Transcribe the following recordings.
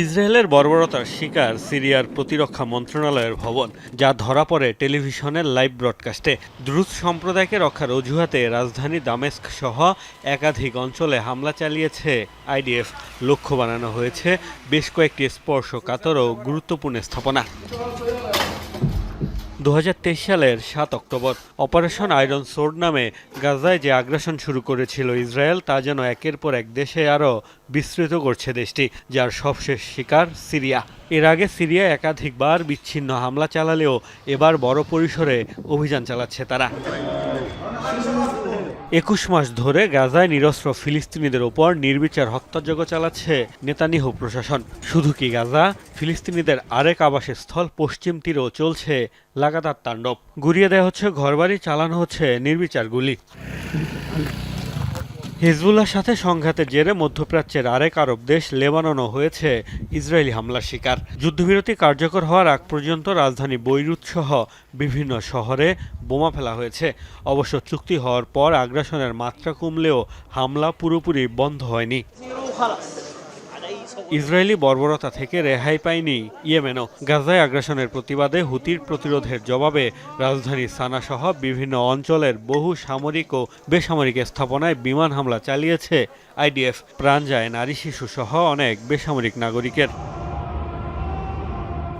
ইসরায়েলের বর্বরতার শিকার সিরিয়ার প্রতিরক্ষা মন্ত্রণালয়ের ভবন, যা ধরা পড়ে টেলিভিশনের লাইভ ব্রডকাস্টে। দ্রুত সম্প্রদায়কে রক্ষার অজুহাতে রাজধানী দামেস্ক সহ একাধিক অঞ্চলে হামলা চালিয়েছে আইডিএফ। লক্ষ্য বানানো হয়েছে বেশ কয়েকটি স্পর্শকাতর ও গুরুত্বপূর্ণ স্থাপনা। দু হাজার তেইশ সালের সাত অক্টোবর, অপারেশন আয়রন সোর্ড নামে গাজায় যে আগ্রাসন শুরু করেছিল ইসরায়েল, তা যেন একের পর এক দেশে আরও বিস্তৃত করছে দেশটি, যার সবশেষ শিকার সিরিয়া। এর আগে সিরিয়া একাধিকবার বিচ্ছিন্ন হামলা চালালেও এবার বড় পরিসরে অভিযান চালাচ্ছে তারা। একুশ মাস ধরে গাজায় নিরস্ত্র ফিলিস্তিনিদের ওপর নির্বিচার হত্যাযজ্ঞ চালাচ্ছে নেতানিহু প্রশাসন। শুধু কি গাজা? ফিলিস্তিনিদের আরেক আবাসের স্থল পশ্চিম তীরেও চলছে লাগাতার তাণ্ডব। গুড়িয়ে দেওয়া হচ্ছে, ঘরবাড়ি চালানো হচ্ছে নির্বিচার গুলি। হিজবুল্লার সাথে সংঘাতের জেরে মধ্যপ্রাচ্যের আরেক আরব দেশ লেবাননও হয়েছে ইসরায়েলি হামলার শিকার। যুদ্ধবিরতি কার্যকর হওয়ার আগ পর্যন্ত রাজধানী বৈরুত সহ বিভিন্ন শহরে বোমা ফেলা হয়েছে। অবশ্য চুক্তি হওয়ার পর আগ্রাসনের মাত্রা কমলেও হামলা পুরোপুরি বন্ধ হয়নি। ইসরায়েলি বর্বরতা থেকে রেহাই পায়নি ইয়েমেনও। গাজায় আগ্রাসনের প্রতিবাদে হুতির প্রতিরোধের জবাবে রাজধানী সানা সহ বিভিন্ন অঞ্চলের বহু সামরিক ও বেসামরিক স্থাপনায় বিমান হামলা চালিয়েছে আইডিএফ। প্রাণ যায় নারী শিশু সহ অনেক বেসামরিক নাগরিকের।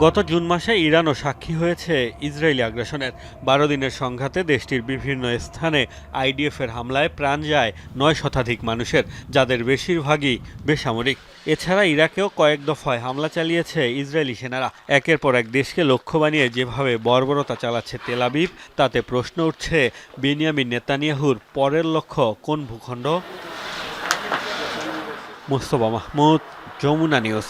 গত জুন মাসে ইরানও সাক্ষী হয়েছে ইসরায়েলি আগ্রাসনের। বারো দিনের সংঘাতে দেশটির বিভিন্ন স্থানে আইডিএফের হামলায় প্রাণ যায় নয় শতাধিক মানুষের, যাদের বেশিরভাগই বেসামরিক। এছাড়া ইরাকেও কয়েক দফায় হামলা চালিয়েছে ইসরায়েলি সেনারা। একের পর এক দেশকে লক্ষ্য বানিয়ে যেভাবে বর্বরতা চালাচ্ছে তেলাবিব তাতে প্রশ্ন উঠছে বেনিয়ামিন নেতানিয়াহুর পরের লক্ষ্য কোন ভূখণ্ড? মোস্তফা মাহমুদ, যমুনা নিউজ।